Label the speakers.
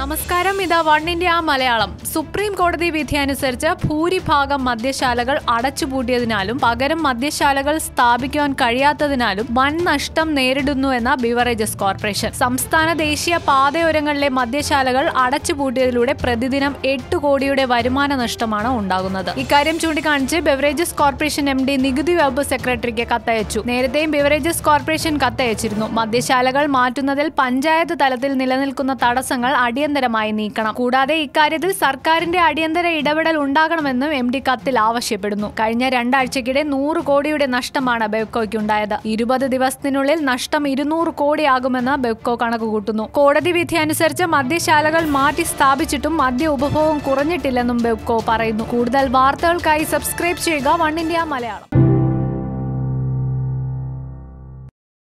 Speaker 1: നമസ്കാരം. ഇതാ one India Malayalam. Supreme കോടതി വിധി അനുസരിച്ച് ഭൂരിഭാഗം മദ്യശാലകൾ അടച്ചുപൂട്ടിയതിനാലും പകരം മദ്യശാലകൾ സ്ഥാപിക്കുവാൻ കഴിയാത്തതിനാലും വൻ നഷ്ടം നേരിടുന്നു എന്ന ബിവറേജസ് കോർപ്പറേഷൻ. സംസ്ഥാന ദേശീയ പാതയോരങ്ങളിലെ മദ്യശാലകൾ അടച്ചുപൂട്ടിയതിലൂടെ പ്രതിദിനം എട്ട് കോടിയുടെ വരുമാന നഷ്ടമാണ് ഉണ്ടാകുന്നത്. ഇക്കാര്യം ചൂണ്ടിക്കാണിച്ച് ബിവറേജസ് കോർപ്പറേഷൻ എം ഡി നികുതി വകുപ്പ് സെക്രട്ടറിക്ക് കത്തയച്ചു. നേരത്തെയും ബിവറേജസ് കോർപ്പറേഷൻ കത്തയച്ചിരുന്നു. മദ്യശാലകൾ മാറ്റുന്നതിൽ പഞ്ചായത്ത് തലത്തിൽ നിലനിൽക്കുന്ന തടസ്സങ്ങൾ അടിയന്തരമായി നീക്കണം. കൂടാതെ ഇക്കാര്യത്തിൽ സർക്കാരിന്റെ അടിയന്തര ഇടപെടൽ ഉണ്ടാകണമെന്നും എം ഡി കത്തിൽ ആവശ്യപ്പെടുന്നു. കഴിഞ്ഞ രണ്ടാഴ്ചക്കിടെ നൂറ് കോടിയുടെ നഷ്ടമാണ് ബെവ്കോയ്ക്കുണ്ടായത്. ഇരുപത് ദിവസത്തിനുള്ളിൽ നഷ്ടം ഇരുന്നൂറ് കോടിയാകുമെന്ന് ബെവ്കോ കണക്കുകൂട്ടുന്നു. കോടതി വിധി അനുസരിച്ച് മദ്യശാലകൾ മാറ്റി സ്ഥാപിച്ചിട്ടും മദ്യ ഉപഭോഗം കുറഞ്ഞിട്ടില്ലെന്നും ബെവ്കോ പറയുന്നു. കൂടുതൽ വാർത്തകൾക്കായി സബ്സ്ക്രൈബ് ചെയ്യുക വൺ ഇന്ത്യ മലയാളം.